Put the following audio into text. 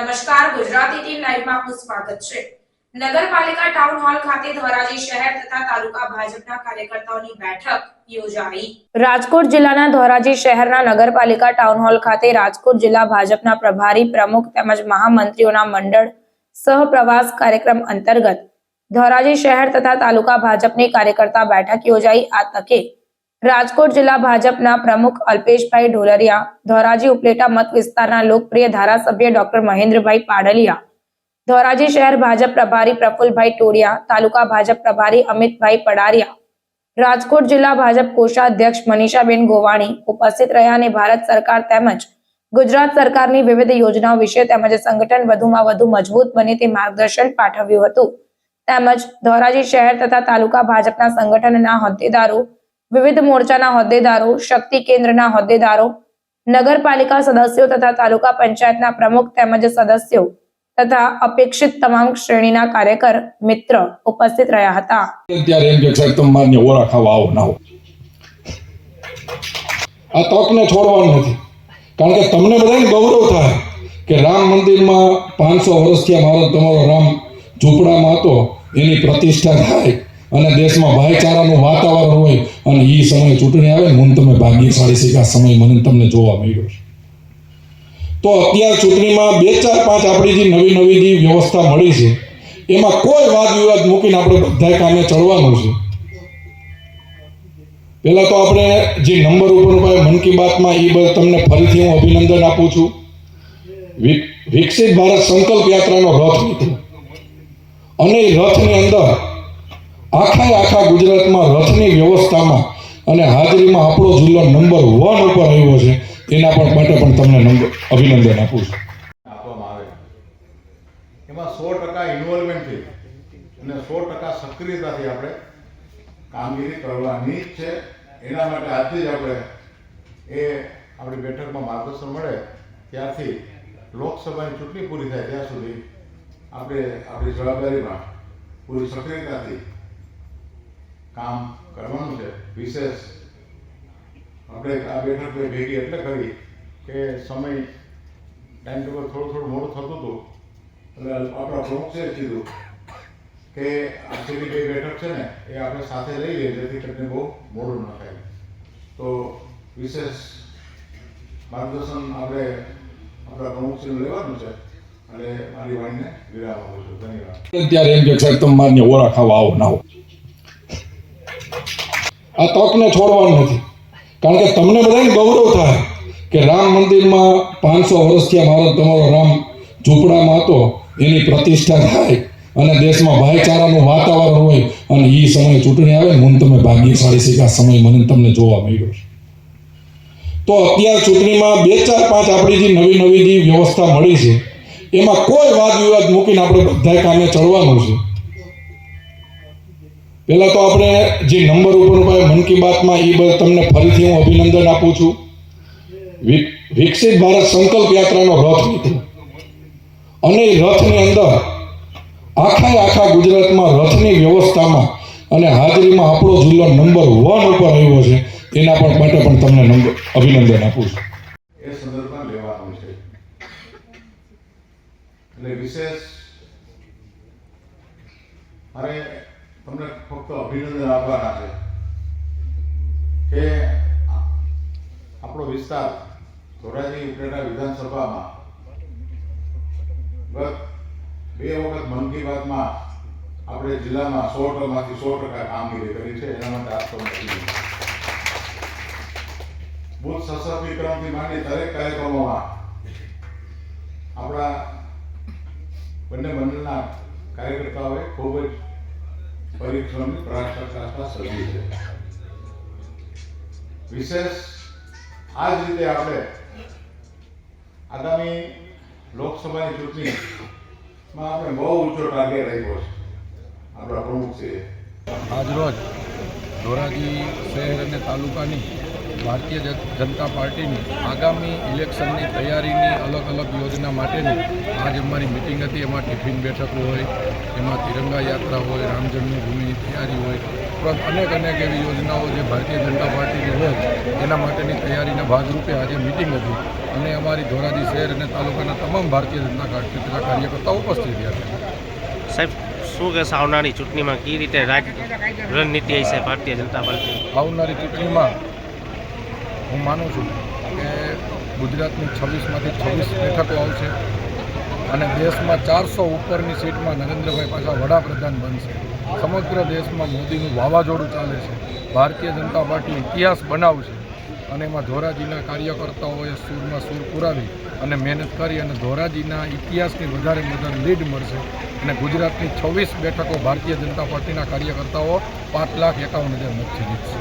નમસ્કાર, ગુજરાતી ટીમ લાઈવમાં આપનું સ્વાગત છે. નગરપાલિકા ટાઉન હોલ ખાતે ધોરાજી શહેર તથા તાલુકા ભાજપના કાર્યકર્તાઓની બેઠક રાજકોટ જિલ્લાના ધોરાજી શહેરના નગરપાલિકા ટાઉન હોલ ખાતે રાજકોટ જિલ્લા ભાજપના પ્રભારી પ્રમુખ તેમજ મહામંત્રીઓના મંડળ સહપ્રવાસ કાર્યક્રમ અંતર્ગત ધોરાજી શહેર તથા તાલુકા ભાજપની કાર્યકર્તા બેઠક યોજાઈ. આ તકે રાજકોટ જિલ્લા ભાજપના પ્રમુખ અલ્પેશભાઈ ઢોલરિયા, ધોરાજી ઉપલેટા મત વિસ્તારના લોકપ્રિય ધારાસભ્ય ડોક્ટર મહેન્દ્રભાઈ પાડલિયા, ધોરાજી શહેર ભાજપ પ્રભારી પ્રફુલભાઈ ટોડિયા તાલુકા ભાજપ પ્રભારી અમિતભાઈ પડારિયા, રાજકોટ જિલ્લા ભાજપ કોષાધ્યક્ષ મનીષાબેન ગોવાણી ઉપસ્થિત રહ્યા અને ભારત સરકાર તેમજ ગુજરાત સરકારની વિવિધ યોજનાઓ વિશે તેમજ સંગઠન વધુમાં વધુ મજબૂત બને તે માર્ગદર્શન પાઠવ્યું હતું. તેમજ ધોરાજી શહેર તથા તાલુકા ભાજપના સંગઠનના હોદ્દેદારો વિવિધ મોરચાના હોદ્દેદારો, શક્તિ કેન્દ્રના હોદ્દેદારો, નગરપાલિકા સદસ્યો તથા તાલુકા પંચાયતના પ્રમુખ તેમજ સદસ્યો તથા અપેક્ષિત તમામ શ્રેણીના કાર્યકર, મિત્ર ઉપસ્થિત રહ્યા હતા. આ તકને છોડવાનું નથી. કારણ કે તમને બધાને ગૌરવ થાય કે રામ મંદિરમાં પાંચસો વર્ષથી અમારો તમારો રામ ઝૂંપડામાં હતો, એની પ્રતિષ્ઠા થાય. અને દેશમાં ભાઈચારાનું વાતાવરણ હોય અને એ સમયે ચૂંટણી આવે હું તમે ભાગ્યશાળી છે કે આ સમય મને તમને જોવા મળ્યો છે. તો અત્યાર ચૂંટણીમાં બે ચાર પાંચ આપણી જે નવી નવી જે વ્યવસ્થા મળી છે, એમાં કોઈ વાદ વિવાદ મૂકીને આપણે બધા કામે ચડવાનું છે. પહેલાં તો આપણે જે નંબર ઉપર મન કી બાતમાં એ બધા તમને ફરીથી હું અભિનંદન આપું છું. વિક- વિકસિત ભારત સંકલ્પ યાત્રાનો રથ નીકળ્યો અને એ રથની અંદર આખા આખા ગુજરાતમાં રથની વ્યવસ્થામાં અને હાજરીમાં આપણો જિલ્લો નંબર વન ઉપર આવ્યો છે. એના પણ માટે પણ તમને અભિનંદન આપું છું. આપવામાં આવે. એમાં સો ટકા ઇન્વોલ્વમેન્ટથી અને સો ટકા સક્રિયતાથી આપણે કામગીરી કરવાની જ છે. એના માટે આજથી જ આપણે એ આપણી બેઠકમાં માર્ગદર્શન મળે. ત્યારથી લોકસભાની ચૂંટણી પૂરી થાય ત્યાં સુધી આપણે આપણી જવાબદારીમાં પૂરી સક્રિયતાથી કામ કરવાનું છે, વિશેષ. આપણે આ બેઠક ભેગી એટલે કરી કે સમય ટાઈમ ટેબલ થોડું થોડું મોડું થતું હતું. એટલે આપણા પ્રમુખે કીધું કે આ છેલ્લી બે બેઠક છે ને, એ આપણે સાથે લઈ લઈએ, જેથી તમને બહુ મોડું ન થાય. તો વિશેષ માર્ગદર્શન આપણે આપણા પ્રમુખશ્રીનું લેવાનું છે. અને મારી વાણીને વિરામ આપું છું. ધન્યવાદ. ત્યારે એમ કે સાહેબ તમે મારને ઓળા આવો, ના આવો આ તકને છોડવાનું નથી. કારણ કે તમને બધાને ગૌરવ થાય કે રામ મંદિરમાં પાંચસો વર્ષથી મારો તમારો રામ ઝૂંપડામાં હતો, એની પ્રતિષ્ઠા થાય અને દેશમાં ભાઈચારાનું વાતાવરણ હોય અને એ સમયે ચૂંટણી આવે ને હું તમે ભાગ્યશાળી આ સમય મને તમને જોવા મળ્યો છે. તો અત્યાર ચૂંટણીમાં બે ચાર પાંચ આપણી જે નવી નવી જે વ્યવસ્થા મળી છે, એમાં કોઈ વાદ વિવાદ મૂકીને આપણે બધા કામે ચડવાનું છે. પહેલા તો આપણે જે નંબર ઉપર મન કી બાતમાં એ બધ તમને ફરીથી હું અભિનંદન આપું છું. વિક- વિકસિત ભારત સંકલ્પ યાત્રાનો રથ નીકળ્યો અને એ રથની અંદર આખા આખા ગુજરાતમાં રથની વ્યવસ્થામાં અને હાજરીમાં આપણો જિલ્લો નંબર વન ઉપર આવ્યો છે. એના પણ માટે પણ તમને નંબર અભિનંદન આપું છું. એ સંદર્ભમાં છે. એટલે વિશેષ મારે તમને ફક્ત અભિનંદન આપવાના છે કે આપણો વિસ્તાર ધોરાજી ઉપલેટા વિધાનસભામાં ગત બે વખત મન કી બાતમાં આપણે જિલ્લામાં સો ટકામાંથી સો ટકા કામગીરી કરી છે, એના માટે આપતો. બુથ સશક્તિકરણથી માંડી દરેક કાર્યક્રમોમાં આપણા બંને મંડળના કાર્યકર્તાઓએ ખૂબ જ પરિશ્રમની કરતા સર્જી છે. વિશેષ આ જ રીતે આપણે આગામી લોકસભાની ચૂંટણીમાં આપણે બહુ ઊંચો ટાર્ગેટ રાખ્યો છે. આપણા પ્રમુખ છે આજરોજ ધોરાજી શહેર અને તાલુકાની ભારતીય જન- જનતા પાર્ટીની આગામી ઇલેક્શનની તૈયારીની અલગ અલગ યોજના માટેની આજ અમારી મિટિંગ હતી. એમાં ટિફિન બેઠક હોય એમાં તિરંગા યાત્રા હોય રામ જન્મભૂમિની તૈયારી હોય ઉપરાંત અનેક અનેક એવી યોજનાઓ જે ભારતીય જનતા પાર્ટીની હોય એના માટેની તૈયારીના ભાગરૂપે આજે મિટિંગ હતી. અને અમારી ધોરાજી શહેર અને તાલુકાના તમામ ભારતીય જનતા પાર્ટીના કાર્યકર્તાઓ ઉપસ્થિત રહ્યા છે. સાહેબ શું કહેશે આવનારી ચૂંટણીમાં કઈ રીતે રાજ રણનીતિ હશે ભારતીય જનતા પાર્ટી આવનારી ચૂંટણીમાં હું માનું છું કે ગુજરાતની છવ્વીસમાંથી છવ્વીસ બેઠકો આવશે અને દેશમાં ચારસો ઉપરની સીટમાં નરેન્દ્રભાઈ પાછા વડાપ્રધાન બનશે. સમગ્ર દેશમાં મોદીનું વાવાઝોડું ચાલે છે. ભારતીય જનતા પાર્ટી ઇતિહાસ બનાવશે અને એમાં ધોરાજીના કાર્યકર્તાઓએ સૂરમાં સૂર પુરાવી અને મહેનત કરી અને ધોરાજીના ઇતિહાસની વધારે વધારે લીડ મળશે અને ગુજરાતની છવ્વીસ બેઠકો ભારતીય જનતા પાર્ટીના કાર્યકર્તાઓ પાંચ લાખ એકાવન હજાર મતથી જીતશે.